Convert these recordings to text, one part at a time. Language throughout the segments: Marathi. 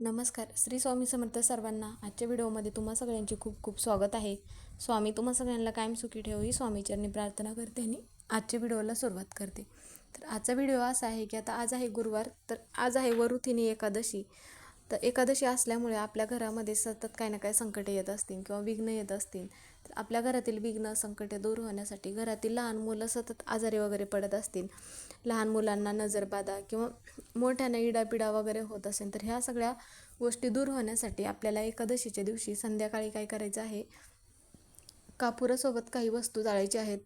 नमस्कार. श्री स्वामी समर्थ सर्वांना आजच्या व्हिडिओमध्ये तुम्हा सगळ्यांचे खूप खूप स्वागत आहे. स्वामी तुम्हा सगळ्यांना कायम सुखी ठेव ही स्वामीचरणी प्रार्थना करते आणि आजच्या व्हिडिओला सुरुवात करते. तर आजचा व्हिडिओ असा आहे की आता आज आहे गुरुवार तर आज आहे वरुथिनी एकादशी. तर एकादशी असल्यामुळे आपल्या घरामध्ये सतत काही ना काही संकटे येत असतील किंवा विघ्न येत असतील तर आपल्या घरातील विघ्न संकटे दूर होण्यासाठी घरातील लहान मुलं सतत आजारी वगैरे पडत असतील लहान मुलांना नजरबाधा किंवा मोठ्यानं इडापिडा वगैरे होत असेल तर ह्या सगळ्या गोष्टी दूर होण्यासाठी आपल्याला एकादशीच्या दिवशी संध्याकाळी काय करायचं आहे? कापुरासोबत काही वस्तू जाळायच्या आहेत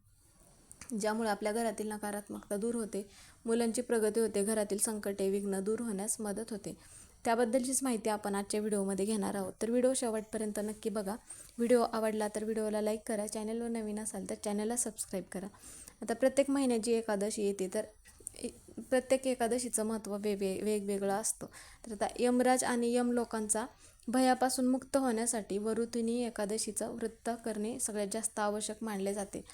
ज्यामुळे आपल्या घरातील नकारात्मकता दूर होते मुलांची प्रगती होते घरातील संकटे विघ्न दूर होण्यास मदत होते. त्याबद्दलचीच माहिती आपण आजच्या व्हिडिओमध्ये घेणार आहोत. तर व्हिडिओ शेवटपर्यंत नक्की बघा. व्हिडिओ आवडला तर व्हिडिओला लाईक करा. चॅनलवर नवीन असाल तर चॅनलला सबस्क्राईब करा. आता प्रत्येक महिन्याची एकादशी येते तर प्रत्येक एकादशीचं महत्त्व वेगवे वेगवेगळं असतं. तर आता यमराज आणि यम लोकांचा भयापासून मुक्त होण्यासाठी वरुथिनी एकादशीचं व्रत करणे सगळ्यात जास्त आवश्यक मानले जाते.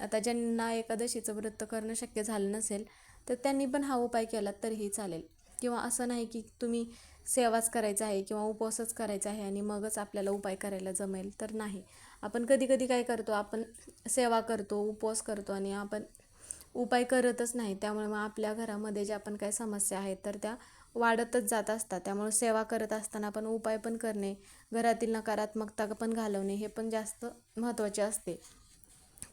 आता ज्यांना एकादशीचं व्रत करणं शक्य झालं नसेल तर त्यांनी पण हा उपाय केला तरीही चालेल. किंवा असं नाही की तुम्ही सेवाच करायचा आहे किंवा उपवासच करायचा आहे आणि मगच आपल्याला उपाय करायला जमेल तर नाही. आपण कधी कधी काय करतो आपण सेवा करतो उपवास करतो आणि आपण उपाय करतच नाही. त्यामुळे मग आपल्या घरामध्ये ज्या पण काही समस्या आहेत तर त्या वाढतच जात असतात. त्यामुळे सेवा करत असताना आपण उपाय पण करणे घरातील नकारात्मकता पण घालवणे हे पण जास्त महत्त्वाचे असते.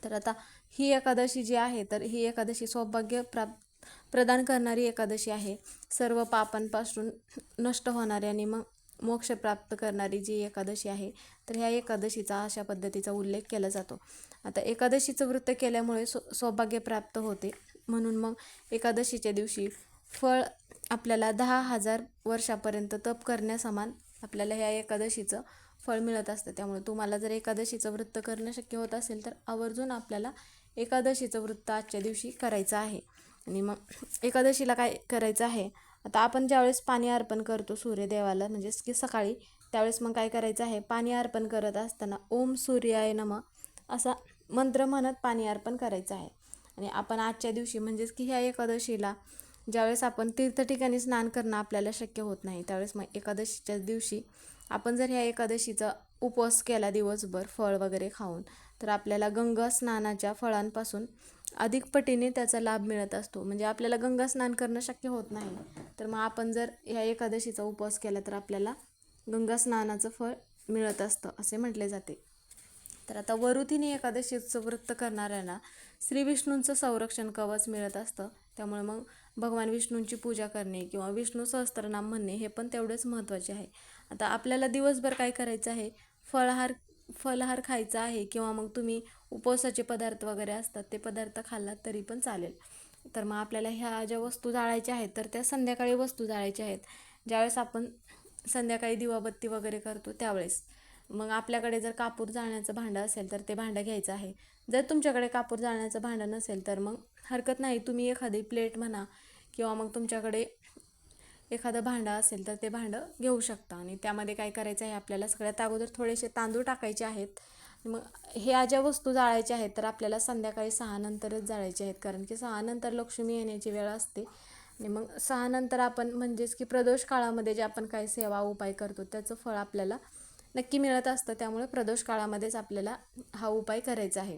तर आता ही एकादशी जी आहे तर ही एकादशी सौभाग्य प्राप्त प्रदान करणारी एकादशी आहे. सर्व पापांपासून नष्ट होणारी आणि मग मोक्ष प्राप्त करणारी जी एकादशी आहे तर ह्या एकादशीचा अशा पद्धतीचा उल्लेख केला जातो. आता एकादशीचं व्रत केल्यामुळे सो सौभाग्य प्राप्त होते. म्हणून मग एकादशीच्या दिवशी फळ आपल्याला दहा हजार वर्षापर्यंत तप करण्यासमान आपल्याला ह्या एकादशीचं फळ मिळत असतं. त्यामुळे तुम्हाला जर एकादशीचं व्रत करणं शक्य होत असेल तर आवर्जून आपल्याला एकादशीचं व्रत आजच्या दिवशी करायचं आहे. आणि मग एकादशीला काय करायचं आहे? आता आपण ज्यावेळेस पाणी अर्पण करतो सूर्यदेवाला म्हणजेच की सकाळी त्यावेळेस मग काय करायचं आहे? पाणी अर्पण करत असताना ओम सूर्याय नम असा मंत्र म्हणत पाणी अर्पण करायचं आहे. आणि आपण आजच्या दिवशी म्हणजेच की ह्या एकादशीला ज्यावेळेस आपण तीर्थ ठिकाणी स्नान करणं आपल्याला शक्य होत नाही त्यावेळेस मग एकादशीच्या दिवशी आपण जर ह्या एकादशीचा उपवास केला दिवसभर फळ वगैरे खाऊन तर आपल्याला गंगा स्नानाच्या फळांपासून अधिक पटीने त्याचा लाभ मिळत असतो. म्हणजे आपल्याला गंगा स्नान करणं शक्य होत नाही. तर मग आपण जर ह्या एकादशीचा उपवास केला तर आपल्याला गंगा स्नानाचं फळ मिळत असतं असे म्हटले जाते. तर आता वरुथिनी एकादशीचं व्रत करणाऱ्यांना श्री विष्णूंचं संरक्षण कवच मिळत असतं. त्यामुळे मग भगवान विष्णूंची पूजा करणे किंवा विष्णू सहस्त्रनाम म्हणणे हे पण तेवढेच महत्त्वाचे आहे. आता आपल्याला दिवसभर काय करायचं आहे? फळाहार फलहार खायचा आहे किंवा मग तुम्ही उपवासाचे पदार्थ वगैरे असतात ते पदार्थ खाल्लात तरी पण चालेल. तर मग आपल्याला ह्या ज्या वस्तू जाळायच्या आहेत तर त्या संध्याकाळी वस्तू जाळायच्या आहेत. ज्यावेळेस आपण संध्याकाळी दिवाबत्ती वगैरे करतो त्यावेळेस. मग आपल्याकडे जर कापूर जाळण्याचं भांडं असेल तर ते भांडं घ्यायचं आहे. जर तुमच्याकडे कापूर जाळण्याचं भांडं नसेल तर मग हरकत नाही. तुम्ही एखादी प्लेट म्हणा किंवा मग तुमच्याकडे एखादं भांडं असेल तर ते भांडं घेऊ शकता. आणि त्यामध्ये काय करायचं आहे आपल्याला सगळ्यात अगोदर थोडेसे तांदूळ टाकायचे आहेत. मग ह्या ज्या वस्तू जाळायच्या आहेत तर आपल्याला संध्याकाळी सहा नंतरच आहेत. कारण की सहानंतर लक्ष्मी येण्याची वेळ असते. आणि मग सहानंतर आपण म्हणजेच की प्रदोष काळामध्ये जे आपण काही सेवा उपाय करतो त्याचं फळ आपल्याला नक्की मिळत असतं. त्यामुळे प्रदोष काळामध्येच आपल्याला हा उपाय करायचा आहे.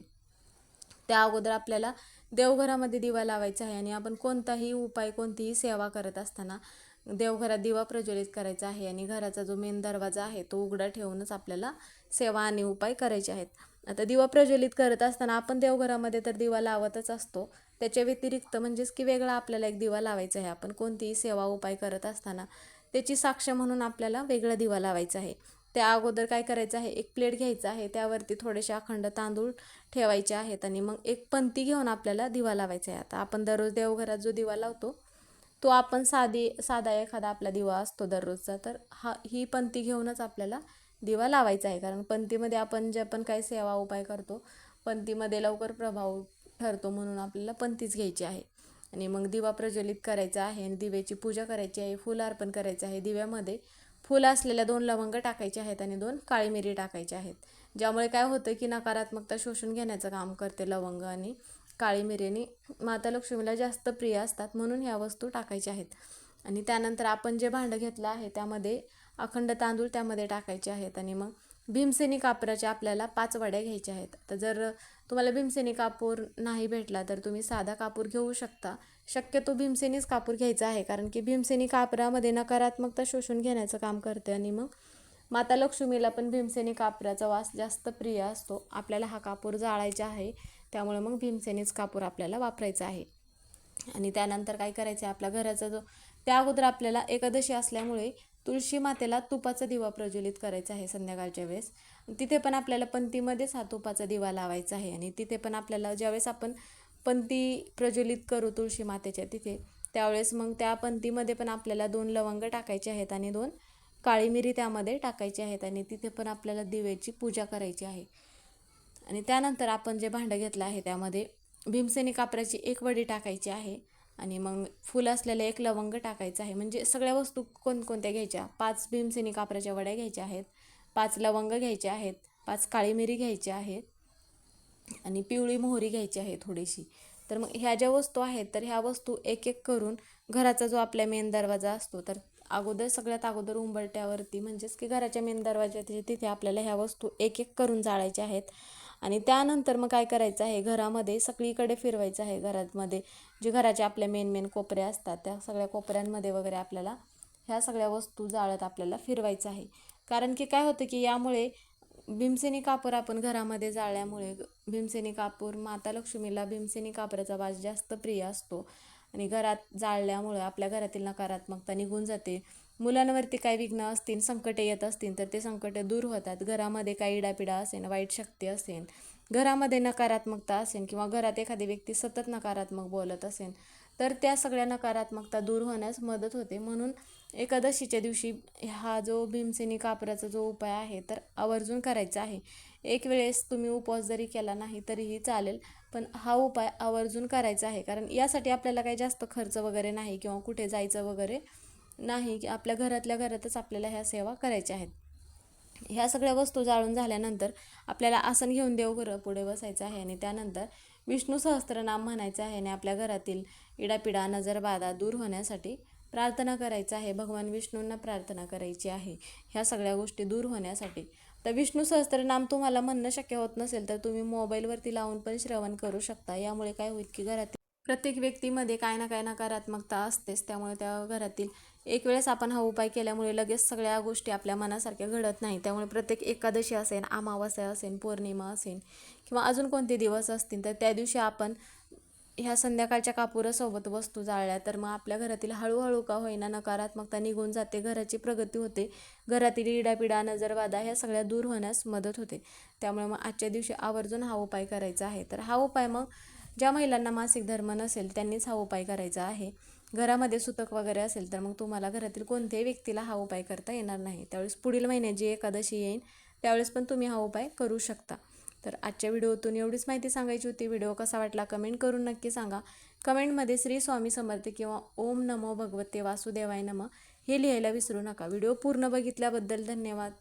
त्या अगोदर आपल्याला देवघरामध्ये दिवा लावायचा आहे आणि आपण कोणताही उपाय कोणतीही सेवा करत असताना देवघरात दिवा प्रज्वलित करायचा आहे आणि घराचा जो मेन दरवाजा आहे तो उघडा ठेवूनच आपल्याला सेवा आणि उपाय करायचे आहेत. आता दिवा प्रज्वलित करत असताना आपण देवघरामध्ये तर दिवा लावतच असतो. त्याच्या व्यतिरिक्त म्हणजेच की वेगळा आपल्याला एक दिवा लावायचा आहे. आपण कोणतीही सेवा उपाय करत असताना त्याची साक्ष म्हणून आपल्याला वेगळा दिवा लावायचा आहे. त्या अगोदर काय करायचं आहे? एक प्लेट घ्यायचा आहे. त्यावरती थोडेसे अखंड तांदूळ ठेवायचे आहेत आणि मग एक पंती घेऊन आपल्याला दिवा लावायचा आहे. आता आपण दररोज देवघरात जो दिवा लावतो तो आपण साधी साधा एखादा आपला दिवा असतो दररोजचा तर हा ही पंथी घेऊनच आपल्याला दिवा लावायचा आहे. कारण पंथीमध्ये आपण जे पण काही सेवा उपाय करतो पंतीमध्ये लवकर प्रभाव ठरतो म्हणून आपल्याला पंथीच घ्यायची आहे. आणि मग दिवा प्रज्वलित करायचा आहे आणि दिव्याची पूजा करायची आहे फुल अर्पण करायचं आहे. दिव्यामध्ये फुलं असलेल्या दोन लवंग टाकायचे आहेत आणि दोन काळी मिरी टाकायचे आहेत. ज्यामुळे काय होतं की नकारात्मकता शोषून घेण्याचं काम करते लवंग आणि काळी मिरीने माता लक्ष्मीला जास्त प्रिय असतात म्हणून ह्या वस्तू टाकायच्या आहेत. आणि त्यानंतर आपण जे भांडं घेतलं आहे त्यामध्ये अखंड तांदूळ त्यामध्ये टाकायचे आहेत. आणि मग भीमसेनी कापराच्या आपल्याला पाच वड्या घ्यायच्या आहेत. तर जर तुम्हाला भीमसेनी कापूर नाही भेटला तर तुम्ही साधा कापूर घेऊ शकता. शक्यतो भीमसेनीच कापूर घ्यायचा आहे कारण की भीमसेनी कापरामध्ये नकारात्मकता शोषून घेण्याचं काम करते आणि मग माता लक्ष्मीला पण भीमसेनी कापराचा वास जास्त प्रिय असतो. आपल्याला हा कापूर जाळायचा आहे. त्यामुळे मग भीमसेनीच कापूर आपल्याला वापरायचा आहे. आणि त्यानंतर काय करायचं आहे? आपल्या घराचा जो त्या अगोदर आपल्याला एकादशी असल्यामुळे तुळशी मातेला तुपाचा दिवा प्रज्वलित करायचा आहे संध्याकाळच्या वेळेस. तिथे पण आपल्याला पंथीमध्येच हा तुपाचा दिवा लावायचा आहे. आणि तिथे पण आपल्याला ज्यावेळेस आपण पंथी प्रज्वलित करू तुळशी मातेच्या तिथे त्यावेळेस मग त्या पंथीमध्ये पण आपल्याला दोन लवंग टाकायचे आहेत आणि दोन काळी मिरी त्यामध्ये टाकायची आहेत आणि तिथे पण आपल्याला दिव्याची पूजा करायची आहे. आणि त्यानंतर आपण जे भांडं घेतलं आहे त्यामध्ये भीमसेनी कापराची एक वडी टाकायची आहे आणि मग फुल असलेलं एक लवंग टाकायचं आहे. म्हणजे सगळ्या वस्तू कोणकोणत्या घ्यायच्या? पाच भीमसेनी कापराच्या वड्या घ्यायच्या आहेत पाच लवंग घ्यायचे आहेत पाच काळी मिरी घ्यायची आहेत आणि पिवळी मोहरी घ्यायची आहे थोडीशी. तर मग ह्या ज्या वस्तू आहेत तर ह्या वस्तू एक एक करून घराचा जो आपल्या मेन दरवाजा असतो तर अगोदर सगळ्यात अगोदर उंबरट्यावरती म्हणजेच की घराच्या मेन दरवाज्याच्या तिथे आपल्याला ह्या वस्तू एक एक करून जाळायच्या आहेत. आणि त्यानंतर मग काय करायचं आहे घरामध्ये सगळीकडे फिरवायचं आहे घरामध्ये. जे घराचे आपल्या मेन मेन कोपऱ्या असतात त्या सगळ्या कोपऱ्यांमध्ये वगैरे आपल्याला ह्या सगळ्या वस्तू जाळत आपल्याला फिरवायचं आहे. कारण की काय होतं की यामुळे भीमसेनी कापूर आपण घरामध्ये जाळल्यामुळे भीमसेनी कापूर माता लक्ष्मीला भीमसेनी कापराचा वास जास्त प्रिय असतो. आणि घरात जाळल्यामुळं आपल्या घरातील नकारात्मकता निघून जाते. मुलांवरती काही विघ्न असतील संकटे येत असतील तर ते संकटे दूर होतात. घरामध्ये काही इडापिडा असेल वाईट शक्ती असेल घरामध्ये नकारात्मकता असेल किंवा घरात एखादी व्यक्ती सतत नकारात्मक बोलत असेल तर त्या सगळ्या नकारात्मकता दूर होण्यास मदत होते. म्हणून एकादशीच्या दिवशी हा जो भीमसेनी कापराचा जो उपाय आहे तर आवर्जून करायचा आहे. एक वेळेस तुम्ही उपवास जरी केला नाही तरीही चालेल. पण हा उपाय आवर्जून करायचा आहे. कारण यासाठी आपल्याला काही जास्त खर्च वगैरे नाही किंवा कुठे जायचं वगैरे नाही. की आपल्या घरातल्या घरातच आपल्याला ह्या सेवा करायच्या आहेत. ह्या सगळ्या वस्तू जाळून झाल्यानंतर आपल्याला आसन घेऊन देवघर पुढे बसायचं आहे आणि त्यानंतर विष्णू सहस्त्रनाम म्हणायचं आहे आणि आपल्या घरातील इडापिडा नजरबाधा दूर होण्यासाठी प्रार्थना करायचं आहे भगवान विष्णूंना प्रार्थना करायची आहे. ह्या सगळ्या गोष्टी दूर होण्यासाठी. तर विष्णू सहस्त्रनाम तुम्हाला म्हणणं शक्य होत नसेल तर तुम्ही मोबाईलवरती लावून पण श्रवण करू शकता. यामुळे काय होईल की घरातील प्रत्येक व्यक्तीमध्ये काय ना काय नकारात्मकता असतेच. त्यामुळे त्या घरातील एक वेळेस आपण हा उपाय केल्यामुळे लगेच सगळ्या गोष्टी आपल्या मनासारख्या घडत नाही. त्यामुळे प्रत्येक एकादशी असेल अमावस्या असेल पौर्णिमा असेल किंवा अजून कोणते दिवस असतील तर त्या दिवशी आपण ह्या संध्याकाळच्या कापुरासोबत वस्तू जाळल्या तर मग आपल्या घरातील हळूहळू का होईना नकारात्मकता निघून जाते घराची प्रगती होते. घरातील इडापिडा नजरवादा ह्या सगळ्या दूर होण्यास मदत होते. त्यामुळे मग आजच्या दिवशी आवर्जून हा उपाय करायचा आहे. तर हा उपाय मग ज्या महिलांना मासिक धर्म नसेल त्यांनीच हा उपाय करायचा आहे. घरामध्ये सुतक वगैरे असेल तर मग तुम्हाला घरातील कोणत्याही व्यक्तीला हा उपाय करता येणार नाही. त्यावेळेस पुढील महिन्यात जी एकादशी येईल त्यावेळेस पण तुम्ही हा उपाय करू शकता. तर आजच्या व्हिडिओतून एवढीच माहिती सांगायची होती. व्हिडिओ कसा वाटला कमेंट करून नक्की सांगा. कमेंटमध्ये श्री स्वामी समर्थ किंवा ओम नमो भगवते वासुदेवाय नम हे लिहायला विसरू नका. व्हिडिओ पूर्ण बघितल्याबद्दल धन्यवाद.